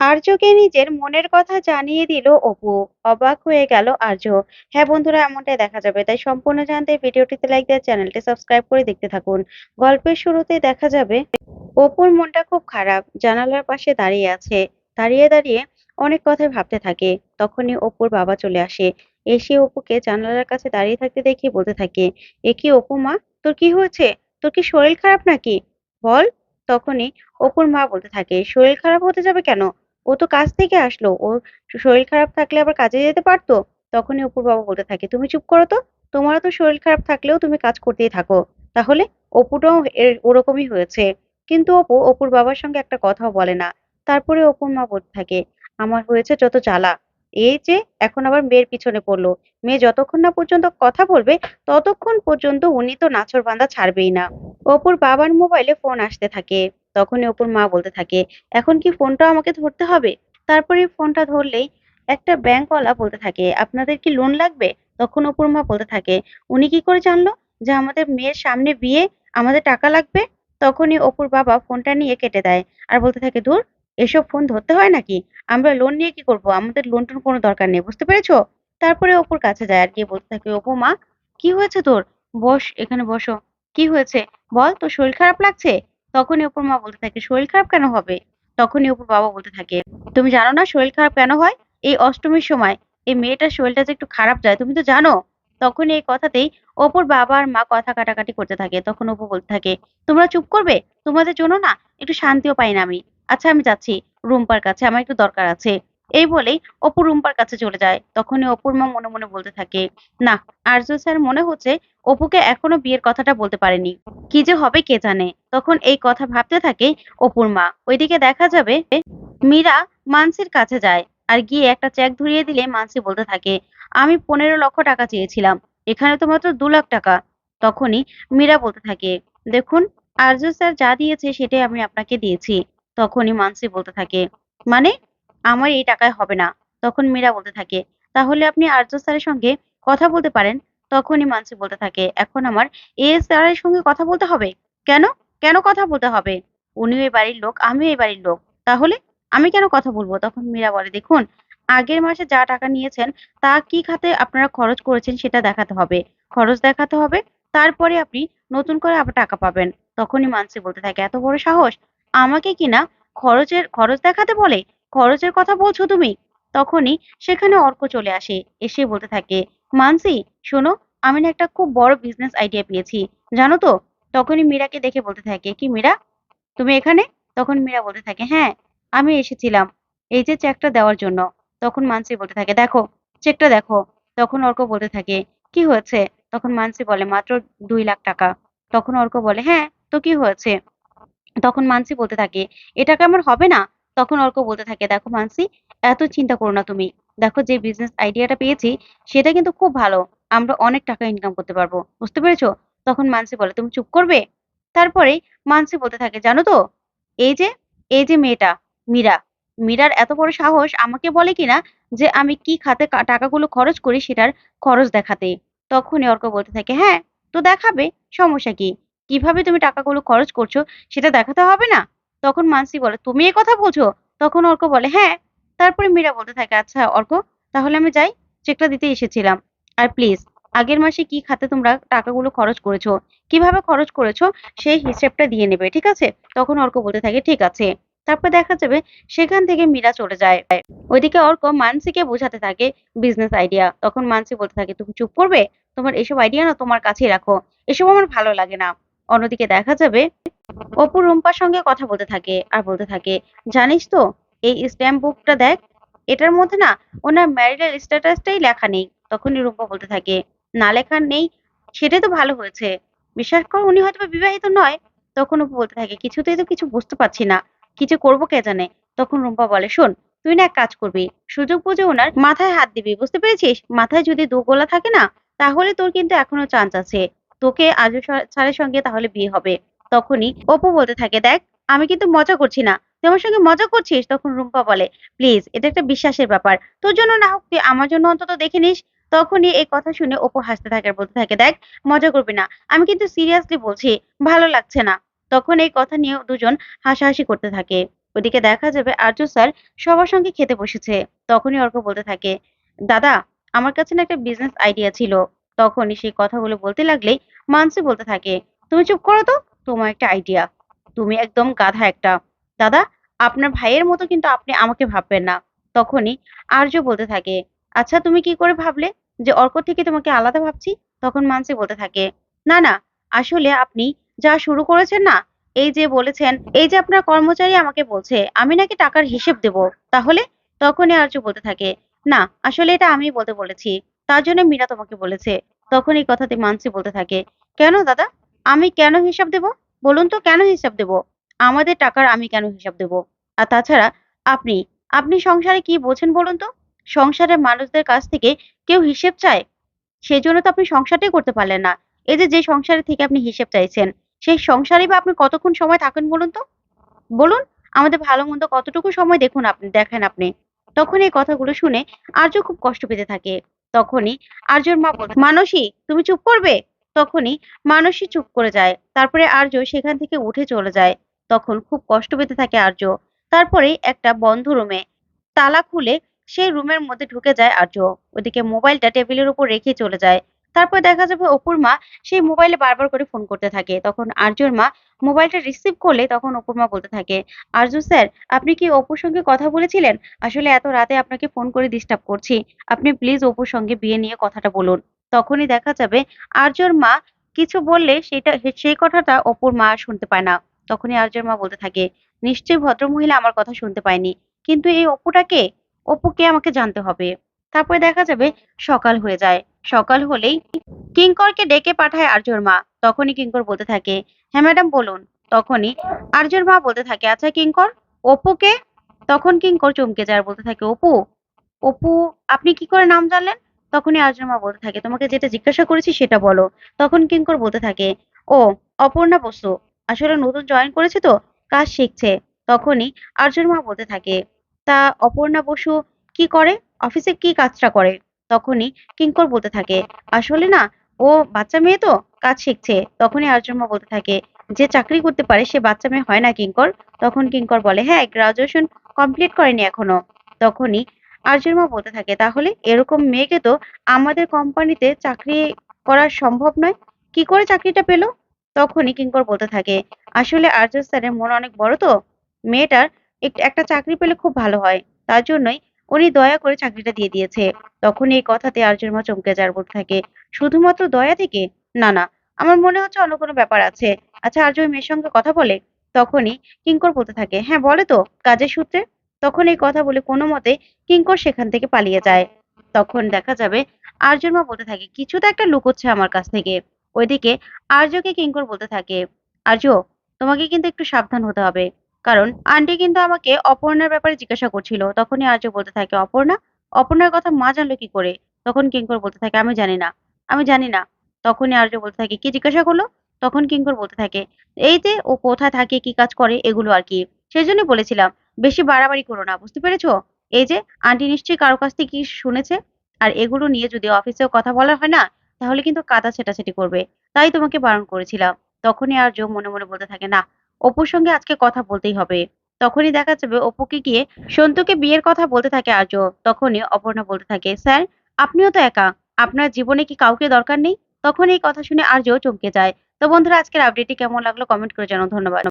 আর্যকে নিজের মনের কথা জানিয়ে দিল অপু। অবাক হয়ে গেল আর্য। হ্যাঁ বন্ধুরা, এমনটাই দেখা যাবে। তাই সম্পূর্ণ জানতে ভিডিওটিতে লাইক দিয়ে চ্যানেলটি সাবস্ক্রাইব করে দেখতে থাকুন। গল্পের শুরুতে দেখা যাবে অপুর মনটা খুব খারাপ। জানালার পাশে দাঁড়িয়ে আছে। দাঁড়িয়ে দাঁড়িয়ে অনেক কথাই ভাবতে থাকে। তখনই অপুর বাবা চলে আসে। এসে অপুকে জানালার কাছে দাঁড়িয়ে থাকতে দেখে বলতে থাকে, এ কি অপু মা, তোর কি হয়েছে? তোর কি শরীর খারাপ নাকি? বল। তখনই অপুর মা বলতে থাকে, শরীর খারাপ হতে যাবে কেন? ও তো কাজ থেকে আসলো। ওর শরীর খারাপ থাকলে আবার কাজে যেতে পারতো? তখনই অপুর বাবা বলতে থাকে, তুমি চুপ করো তো। তোমারও তো শরীর খারাপ থাকলেও তুমি কাজ করতেই থাকো। তাহলে অপুটাও ওরকমই হয়েছে। কিন্তু অপু অপুর বাবার সঙ্গে একটা কথাও বলে না। তারপরে অপুর মা বলতে থাকে, আমার হয়েছে যত জ্বালা। এই যে এখন আবার মেয়ের পিছনে পড়ল। মেয়ে যতক্ষণ না পর্যন্ত কথা বলবে, ততক্ষণ পর্যন্ত উনি তো নাছর বান্দা ছাড়বেই না। অপুর বাবার মোবাইলে ফোন আসতে থাকে। তখনই অপুর মা বলতে থাকে, এখন কি ফোনটা আমাকে ধরতে হবে? তারপরে ফোনটা ধরলেই একটা ব্যাংকওয়ালা বলতে থাকে, আপনাদের কি লোন লাগবে? তখন অপুর মা বলতে থাকে, উনি কি করে জানলো যে আমাদের মেয়ের সামনে বিয়ে আমাদের টাকা লাগবে? তখনই অপুর বাবা ফোনটা নিয়ে কেটে দেয় আর বলতে থাকে, দূর, এসব ফোন ধরতে হয় নাকি? আমরা লোন নিয়ে কি করব? আমাদের লোন টোন কোনো দরকার নেই, বুঝতে পেরেছ? তারপরে অপুর কাছে যায় আর গিয়ে বলতে থাকে, অপু মা, কি হয়েছে তোর? বস, এখানে বসো। কি হয়েছে? বল, তোর শরীর খারাপ লাগছে? তখনই ওপর মা বলতে থাকে, শরীর খারাপ কেন হবে? তখনই ওপর বাবা বলতে থাকে, তুমি জানো না শরীর খারাপ কেন হয়? এই অষ্টমীর সময় এই মেয়েটার শরীরটা যে একটু খারাপ যায়, তুমি তো জানো? তখন এই কথাতেই অপুর বাবা আর মা কথা কাটাকাটি করতে থাকে। তখন অপু বলতে থাকে, তোমরা চুপ করবে? তোমাদের জন্য না একটু শান্তিও পাই না আমি। আচ্ছা আমি যাচ্ছি। রুম্পার কাছে, আমার একটু দরকার আছে। এই বলেই অপু রুম্পার কাছে চলে যায়। তখনই অপুর মা মনে মনে বলতে থাকে, না আর্য স্যার, মনে হচ্ছে অপুকে এখনও বিয়ের কথাটা বলতে পারেনি। কি যে হবে কে জানে? তখন এই কথা ভাবতে থাকে অপুর মা ওইদিকে দেখা যাবে মীরা মানসির কাছে যায় আর গিয়ে একটা চেক ধরিয়ে দিলে মানসি বলতে থাকে, আমি পনেরো লক্ষ টাকা চেয়েছিলাম, এখানে তো মাত্র দু লাখ টাকা। তখনই মীরা বলতে থাকে, দেখুন আর্য স্যার যা দিয়েছে সেটাই আমি আপনাকে দিয়েছি। তখনই মানসি বলতে থাকে মানে আমার এই টাকায় হবে না, তখন মীরা বলতে থাকে। তাহলে আপনি আর্য স্যারের সঙ্গে কথা বলতে পারেন? তখনই মানসি বলতে থাকে, এখন আমার এ স্যারের সঙ্গে কথা বলতে হবে? কেন? কেন কথা বলতে হবে? উনিও এই বাড়ির লোক, আমিও এই বাড়ির লোক। তাহলে আমি কেন কথা বলব? তখন মীরা বলে, দেখুন, আগের মাসে যা টাকা নিয়েছেন, তা কি খাতে আপনারা খরচ করেছেন সেটা দেখাতে হবে। খরচ দেখাতে হবে, তারপরে আপনি নতুন করে আবার টাকা পাবেন। তখনই মানসি বলতে থাকে, এত বড় সাহস? আমাকে কিনা খরচের, খরচ দেখাতে বলে? খরচের কথা বলছো তুমি? তখনই সেখানে অর্ক চলে আসে, এসে বলতে থাকে, মানসি, শোনো, আমি না একটা খুব বড় বিজনেস আইডিয়া পেয়েছি। জানো তো? তখনই মীরাকে দেখে বলতে থাকে, কি মীরা? তুমি এখানে? তখন মীরা বলতে থাকে হ্যাঁ আমি এসেছিলাম, এই যে চেকটা দেওয়ার জন্য। তখন মানসি বলতে থাকে, দেখো চেকটা দেখো। তখন অর্ক বলতে থাকে, কি হয়েছে? তখন মানসি বলে, মাত্র দুই লাখ টাকা। তখন অর্ক বলে হ্যাঁ তো কি হয়েছে? তখন মানসি বলতে থাকে এটা কেমন হবে না? তখন অর্ক বলতে থাকে, দেখো মানসি, এত চিন্তা করো না তুমি। দেখো যে বিজনেস আইডিয়াটা পেয়েছি, সেটা কিন্তু খুব ভালো। আমরা অনেক টাকা ইনকাম করতে পারব। বুঝতে পেরেছ? তখন মানসি বলে, তুমি চুপ করবে? তারপরে মানসি বলতে থাকে, জানো তো, এই যে এই যে মেয়েটা, মীরা, মীরার এত বড় সাহস আমাকে বলে কিনা যে আমি কি খাতে টাকাগুলো খরচ করি সেটার খরচ দেখাতে? তখনই অর্ক বলতে থাকে হ্যাঁ তো দেখাবে, সমস্যা কি? কীভাবে তুমি টাকাগুলো খরচ করছ সেটা দেখাতে হবে না? তখন মানসি বলে, তুমি এ কথা বলছো তখন অর্ক বলে হ্যাঁ। তারপরে মীরা বলতে থাকে আচ্ছা অর্ক, তাহলে আমি যাই চেকটা দিতে এসেছিলাম। আর প্লিজ আগের মাসে কি খাতে তোমরা টাকাগুলো খরচ করেছ? কীভাবে খরচ করেছ? সেই হিসেবটা দিয়ে নেবে, ঠিক আছে? তখন অর্ক বলতে থাকে, ঠিক আছে। তারপর দেখা যাবে, সেখান থেকে মীরা চলে যায়। ওইদিকে অর্ক মানসিকে বোঝাতে থাকে বিজনেস আইডিয়া তখন মানসি বলতে থাকে, তুমি চুপ করবে? তোমার এসব আইডিয়া না তোমার কাছেই রাখো। এসব আমার ভালো লাগে না। অন্যদিকে দেখা যাবে অপু রুম্পার সঙ্গে কথা বলতে থাকে আর বলতে থাকে, জানিস তো, এই স্ট্যাম্প বুকটা দেখ, এটার মধ্যে না ওনার ম্যারিটাল স্ট্যাটাসটাই লেখা নেই। তখনই রুম্পা বলতে থাকে, না লেখা নেই, সেটাই তো ভালো হয়েছে। বিশ্বাস কর, উনি হয়তো বিবাহিত নয়। তখন অপু বলতে থাকে, কিছুতেই তো কিছু বুঝতে পারছি না, কিছু করব কে জানে? তখন রুম্পা বলে, শোন, তুই না এক কাজ করবি, সুযোগ বুঝে ওনার মাথায় হাত দিবি, বুঝতে পেরেছিস? মাথায় যদি দু গোলা থাকে না, তাহলে তোর কিন্তু এখনও চান্স আছে। তোকে আজ স্যারের সঙ্গে তাহলে বিয়ে হবে। তখনই অপু বলতে থাকে, দেখ, আমি কিন্তু মজা করছি না। তুই আমার সঙ্গে মজা করছিস? তখন রুম্পা বলে, প্লিজ, এটা একটা বিশ্বাসের ব্যাপার। তোর জন্য না হোক, তুই আমার জন্য অন্তত দেখে নিস। তখনই এই কথা শুনে অপু হাসতে থাকে বলতে থাকে, দেখ, মজা করবি না। আমি কিন্তু সিরিয়াসলি বলছি, ভালো লাগছে না। তখন এই কথা নিয়ে দুজন হাসাহাসি করতে থাকে। ওদিকে দেখা যাবে আর্য স্যার সবার সঙ্গে খেতে বসেছে। তখনই অর্ক বলতে থাকে, দাদা, আমার কাছে না একটা বিজনেস আইডিয়া ছিল। তখনই সেই কথাগুলো বলতে লাগলেই মানসি বলতে থাকে, তুমি চুপ করো তো, তোমার একটা আইডিয়া তুমি একদম গাধা একটা। দাদা, আপনার ভাইয়ের মতো কিন্তু আপনি আমাকে ভাববেন না। তখনই আর্য বলতে থাকে আচ্ছা তুমি কি করে ভাবলে যে অর্ক থেকে তোমাকে আলাদা ভাবছি? তখন মানসি বলতে থাকে, না না, আসলে আপনি যা শুরু করেছেন না, এই যে বলেছেন, এই যে আপনার কর্মচারী আমাকে বলছে, আমি নাকি টাকার হিসেব দেব, তাহলে? তখনই আর্য বলতে থাকে, না, আসলে এটা আমি বলতে বলেছি। তার জন্য মীরা তোমাকে বলেছে। তখন এই কথাতে মানসি বলতে থাকে। কেন দাদা? আমি কেন হিসাব দেব? বলুন তো কেন হিসাব দেব? আমাদের টাকার আমি কেন হিসাব দেব? আর তাছাড়া আপনি আপনি সংসারে কি বোঝেন বলুন তো? সংসারের মানুষদের কাছ থেকে কেউ হিসেব চায়? সেই জন্য তো আপনি সংসারটাই করতে পারলেন না। এই যে যে সংসারে থেকে আপনি হিসেব চাইছেন, সেই সংসারে বা আপনি কতক্ষণ সময় থাকেন বলুন তো? বলুন, আমাদের ভালো মন্দ কতটুকু সময় দেখুন আপনি দেখেন আপনি। তখন এই কথাগুলো শুনে আর্য খুব কষ্ট পেতে থাকে। তখনই আর্যর মা বলে মানসী, তুমি চুপ করবে? তখনই মানসী চুপ করে যায়। তারপরে আর্য সেখান থেকে উঠে চলে যায়। তখন খুব কষ্ট পেতে থাকে আর্য তারপরে একটা বন্ধ রুমে তালা খুলে সেই রুমের মধ্যে ঢুকে যায় আর্য ওদিকে মোবাইলটা টেবিলের উপর রেখে চলে যায়। তারপর দেখা যাবে অপুর মা সেই মোবাইলে বারবার করে ফোন করতে থাকে। তখন আর্যর মা মোবাইলটা রিসিভ করলে তখন অপুর মা বলতে থাকে, আর্য স্যার আপনি কি অপুর সঙ্গে কথা বলেছিলেন? আসলে এত রাতে আপনাকে ফোন করে ডিস্টার্ব করছি। আপনি প্লিজ অপুর সঙ্গে বিয়ে নিয়ে কথাটা বলুন। তখনই দেখা যাবে আর্যর মা কিছু বললে সেটা, সেই কথাটা অপুর মা শুনতে পায় না। তখনই আর্যর মা বলতে থাকে, নিশ্চয়ই ভদ্রমহিলা আমার কথা শুনতে পায়নি। কিন্তু এই অপুটাকে অপুকে আমাকে জানতে হবে। তারপরে দেখা যাবে সকাল হয়ে যায়। সকাল হলেই কিঙ্করকে ডেকে পাঠায় আর্যর মা। তখনই কিঙ্কর বলতে থাকে হ্যাঁ ম্যাডাম, বলুন। তখনই আর্যর মা বলতে থাকে আচ্ছা কিঙ্কর, অপুকে? তখন কিঙ্কর চমকে যায় বলতে থাকে, অপু অপু, আপনি কি করে নাম জানলেন? তখনই আর্যর মা বলতে থাকে, তোমাকে যেটা জিজ্ঞাসা করেছি সেটা বলো। তখন কিঙ্কর বলতে থাকে, ও, অপর্ণা বসু, আসলে নতুন জয়েন করেছে তো, কাজ শিখছে। তখনই আর্যর মা বলতে থাকে, তা অপর্ণা বসু কি করে? অফিসে কি কাজটা করে? তখনই কিঙ্কর বলতে থাকে, আসলে না, ও বাচ্চা মেয়ে তো, কাজ শিখছে। তখনই আর্যর মা বলতে থাকে, যে চাকরি করতে পারে সে বাচ্চা মেয়ে হয় না কিঙ্কর? তখন কিঙ্কর বলে হ্যাঁ গ্রাজুয়েশন কমপ্লিট করেনি এখনও। তখনই আর্যর মা বলতে থাকে, তাহলে এরকম মেয়েকে তো আমাদের কোম্পানিতে চাকরি করা সম্ভব নয়? কি করে চাকরিটা পেল? তখনই কিঙ্কর বলতে থাকে, আসলে আর্য স্যারের মন অনেক বড় তো। মেয়েটার একটা চাকরি পেলে খুব ভালো হয়। তার জন্যই উনি দয়া করে চাকরিটা দিয়ে দিয়েছে। তখন এই কথাতে আর্যর মা চমকে যার বোধ থাকে। শুধুমাত্র দয়া থেকে? না না, আমার মনে হচ্ছে অন্য কোনো ব্যাপার আছে। আচ্ছা আর্য ওই মেয়ের সঙ্গে কথা বলে? তখনই কিঙ্কর বলতে থাকে হ্যাঁ বলে তো, কাজের সূত্রে। তখন এই কথা বলে কোনো মতে কিঙ্কর সেখান থেকে পালিয়ে যায়। তখন দেখা যাবে আর্যর মা বলতে থাকে, কিছু তো একটা লুকোচ্ছে আমার কাছ থেকে। ওইদিকে আর্যকে কিঙ্কর বলতে থাকে, আর্য, তোমাকে কিন্তু একটু সাবধান হতে হবে। কারণ আন্টি কিন্তু আমাকে অপর্ণার ব্যাপারে জিজ্ঞাসা করছিল। তখনই আর্য বলতে থাকে, অপর্ণা, অপর্ণার কথা মা জানলো কি করে? তখন কিঙ্কর বলতে থাকে, আমি জানি না, আমি জানি না। তখনই আর্য বলতে থাকে, কি জিজ্ঞাসা করল? তখন কিঙ্কর বলতে থাকে, এই যে ও কোথায় থাকে, কি কাজ করে, এগুলো আর কি। সেই জন্য বলেছিলাম, বেশি বাড়াবাড়ি করো না, বুঝতে পেরেছ? এই যে আন্টি নিশ্চয়ই কারও কাছ থেকে কি শুনেছে, আর এগুলো নিয়ে যদি অফিসেও কথা বলা হয় না, তাহলে কিন্তু কাদা ছেটাছেটি করবে। তাই তোমাকে বারণ করেছিলাম। তখনই আর্য মনে মনে বলতে থাকে, না অপুর সঙ্গে আজকে কথা বলতেই হবে। তখনই দেখা যাবে অপুকে গিয়ে সন্তুকে বিয়ের কথা বলতে থাকে আর্য তখনই অপর্ণা বলতে থাকে, স্যার, আপনিও তো একা। আপনার জীবনে কি কাউকে দরকার নেই? তখন এই কথা শুনে আর্য চমকে যায়। তো বন্ধুরা, আজকের আপডেটটি কেমন লাগল কমেন্ট করে জানাও। ধন্যবাদ।